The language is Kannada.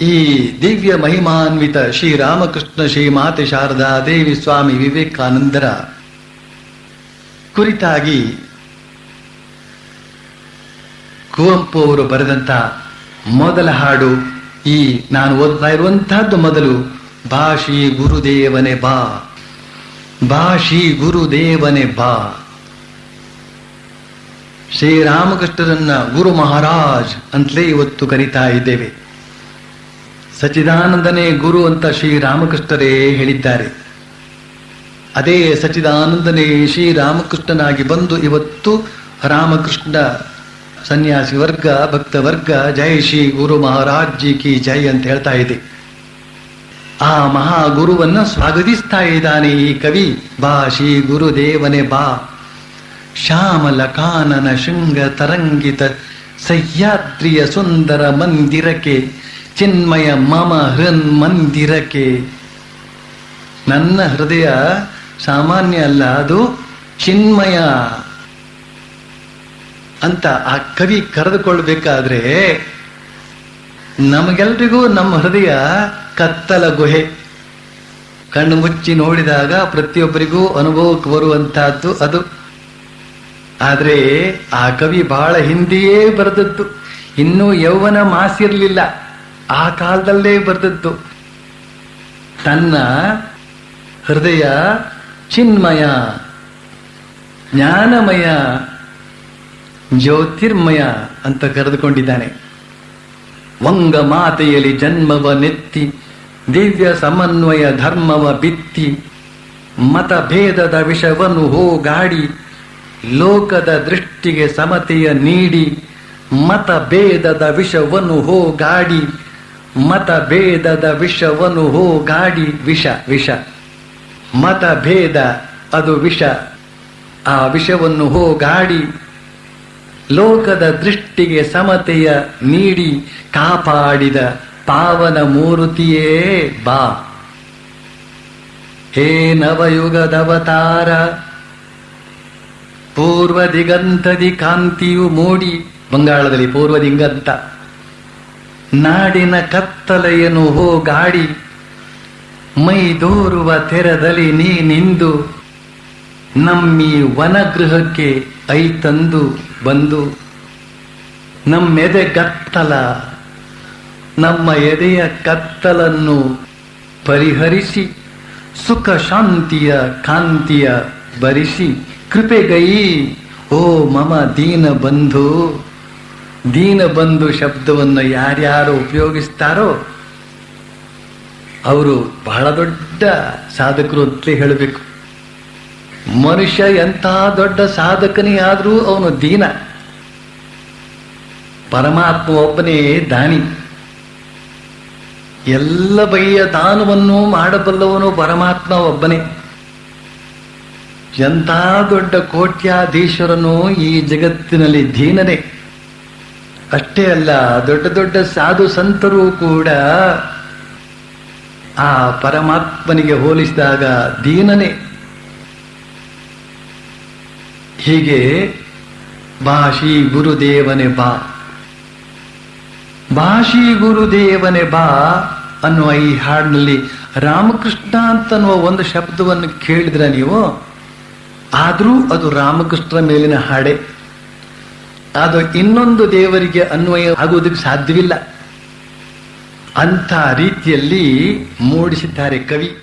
ಈ ದಿವ್ಯ ಮಹಿಮಾನ್ವಿತ ಶ್ರೀರಾಮಕೃಷ್ಣ ಶ್ರೀಮಾತೆ ಶಾರದಾ ದೇವಿ ಸ್ವಾಮಿ ವಿವೇಕಾನಂದರ ಕುರಿತಾಗಿ ಕುವೆಂಪು ಅವರು ಬರೆದಂತ ಮೊದಲ ಹಾಡು ಈ ನಾನು ಓದ್ತಾ ಇರುವಂತಹದ್ದು ಮೊದಲು ಭಾಷಿ ಗುರುದೇವನೆ ಬಾ ಭಾಷಿ ಗುರುದೇವನೆ ಬಾ. ಶ್ರೀರಾಮಕೃಷ್ಣರನ್ನ ಗುರು ಮಹಾರಾಜ್ ಅಂತಲೇ ಇವತ್ತು ಕರಿತಾ ಇದ್ದೇವೆ. ಸಚಿದಾನಂದನೇ ಗುರು ಅಂತ ಶ್ರೀರಾಮಕೃಷ್ಣರೇ ಹೇಳಿದ್ದಾರೆ. ಅದೇ ಸಚಿದಾನಂದನೇ ಶ್ರೀರಾಮಕೃಷ್ಣನಾಗಿ ಬಂದು ಇವತ್ತು ರಾಮಕೃಷ್ಣ ಸನ್ಯಾಸಿ ವರ್ಗ, ಭಕ್ತ ವರ್ಗ, ಜೈ ಶ್ರೀ ಗುರು ಮಹಾರಾಜ್ ಜಿ ಕಿ ಜೈ ಅಂತ ಹೇಳ್ತಾ ಇದೆ. ಆ ಮಹಾ ಗುರುವನ್ನ ಸ್ವಾಗತಿಸ್ತಾ ಇದ್ದಾನೆ ಈ ಕವಿ. ಬಾ ಶ್ರೀ ಗುರುದೇವನೇ ಬಾ. ಶ್ಯಾಮಲ ಕಾನನ ಶೃಂಗ ತರಂಗಿತ ಸಹ್ಯಾದ್ರಿಯ ಸುಂದರ ಮಂದಿರಕ್ಕೆ ಚಿನ್ಮಯ ಮಮ ಹೃನ್ ಮಂದಿರಕ್ಕೆ. ನನ್ನ ಹೃದಯ ಸಾಮಾನ್ಯ ಅಲ್ಲ, ಅದು ಚಿನ್ಮಯ. ಅಂತ ಆ ಕವಿ ಕರೆದುಕೊಳ್ಬೇಕಾದ್ರೆ ನಮಗೆಲ್ರಿಗೂ ನಮ್ಮ ಹೃದಯ ಕತ್ತಲ ಗುಹೆ. ಕಣ್ಣು ಮುಚ್ಚಿ ನೋಡಿದಾಗ ಪ್ರತಿಯೊಬ್ಬರಿಗೂ ಅನುಭವಕ್ಕೆ ಬರುವಂತಹದ್ದು ಅದು. ಆದ್ರೆ ಆ ಕವಿ ಬಹಳ ಹಿಂದೆಯೇ ಬರೆದದ್ದು. ಇನ್ನೂ ಯೌವನ ಮಾಸಿರ್ಲಿಲ್ಲ. ಆ ಕಾಲದಲ್ಲೇ ಬರೆದದ್ದು. ತನ್ನ ಹೃದಯ ಚಿನ್ಮಯ, ಜ್ಞಾನಮಯ, ಜ್ಯೋತಿರ್ಮಯ ಅಂತ ಕರೆದುಕೊಂಡಿದ್ದಾನೆ. ವಂಗ ಮಾತೆಯಲ್ಲಿ ಜನ್ಮವ ನೆತ್ತಿ, ದಿವ್ಯ ಸಮನ್ವಯ ಧರ್ಮವ ಬಿತ್ತಿ ಮತಭೇದದ ವಿಷವನ್ನು ಹೋಗಾಡಿ, ಲೋಕದ ದೃಷ್ಟಿಗೆ ಸಮತೆಯ ನೀಡಿ ಮತಭೇದದ ವಿಷವನ್ನು ಹೋಗಾಡಿ ಮತಭೇದದ ವಿಷವನ್ನು ಹೋಗಾಡಿ ವಿಷ ವಿಷ. ಮತಭೇದ, ಅದು ವಿಷ. ಆ ವಿಷವನ್ನು ಹೋಗಾಡಿ ಲೋಕದ ದೃಷ್ಟಿಗೆ ಸಮತೆಯ ನೀಡಿ ಕಾಪಾಡಿದ ಪಾವನ ಮೂರ್ತಿಯೇ ಬಾ. ಹೇ ನವಯುಗದವತಾರ ಪೂರ್ವ ದಿಗಂತದಿ ಕಾಂತಿಯು ಮೂಡಿ ಬಂಗಾಳದಲ್ಲಿ ಪೂರ್ವ ದಿಗಂತ ನಾಡಿನ ಕತ್ತಲೆಯನ್ನು ಹೋಗಾಡಿ, ಮೈ ದೋರುವ ತೆರದಲ್ಲಿ ನೀ ನಿಂದು, ನಮ್ಮಿ ವನಗೃಹಕ್ಕೆ ತಂದು ಬಂದು, ನಮ್ಮೆದೆ ಕತ್ತಲ ನಮ್ಮ ಎದೆಯ ಕತ್ತಲನ್ನು ಪರಿಹರಿಸಿ, ಸುಖ ಶಾಂತಿಯ ಕಾಂತಿಯ ಬರಿಸಿ ಕೃಪೆಗೈ, ಓ ಮಮ ದೀನ ಬಂಧು ದೀನ ಬಂಧು ಶಬ್ದವನ್ನು ಯಾರ್ಯಾರು ಉಪಯೋಗಿಸ್ತಾರೋ ಅವರು ಬಹಳ ದೊಡ್ಡ ಸಾಧಕರು ಅಂತಲೇ ಹೇಳಬೇಕು. ಮನುಷ್ಯ ಎಂಥ ದೊಡ್ಡ ಸಾಧಕನೇ ಆದರೂ ಅವನು ದೀನ. ಪರಮಾತ್ಮ ಒಬ್ಬನೇ ದಾನಿ. ಎಲ್ಲ ಬಗೆಯ ದಾನವನ್ನು ಮಾಡಬಲ್ಲವನು ಪರಮಾತ್ಮ ಒಬ್ಬನೇ. ಎಂಥ ದೊಡ್ಡ ಕೋಟ್ಯಾಧೀಶ್ವರನು ಈ ಜಗತ್ತಿನಲ್ಲಿ ದೀನನೇ. ಅಷ್ಟೇ ಅಲ್ಲ, ದೊಡ್ಡ ದೊಡ್ಡ ಸಾಧು ಸಂತರು ಕೂಡ ಆ ಪರಮಾತ್ಮನಿಗೆ ಹೋಲಿಸಿದಾಗ ದೀನನೇ. ಹೀಗೆ ಭಾಷಿ ಗುರುದೇವನೆ ಬಾ. ಭಾಷಿ ಗುರುದೇವನೆ ಬಾ ಅನ್ನುವ ಈ ಹಾಡಿನಲ್ಲಿ ರಾಮಕೃಷ್ಣ ಅಂತನ್ನುವ ಒಂದು ಶಬ್ದವನ್ನು ಕೇಳಿದ್ರೆ ನೀವು? ಆದರೂ ಅದು ರಾಮಕೃಷ್ಣ ಮೇಲಿನ ಹಾಡೆ. ಅದು ಇನ್ನೊಂದು ದೇವರಿಗೆ ಅನ್ವಯ ಆಗುವುದಕ್ಕೆ ಸಾಧ್ಯವಿಲ್ಲ. ಅಂಥ ರೀತಿಯಲ್ಲಿ ಮೂಡಿಸಿದ್ದಾರೆ ಕವಿ.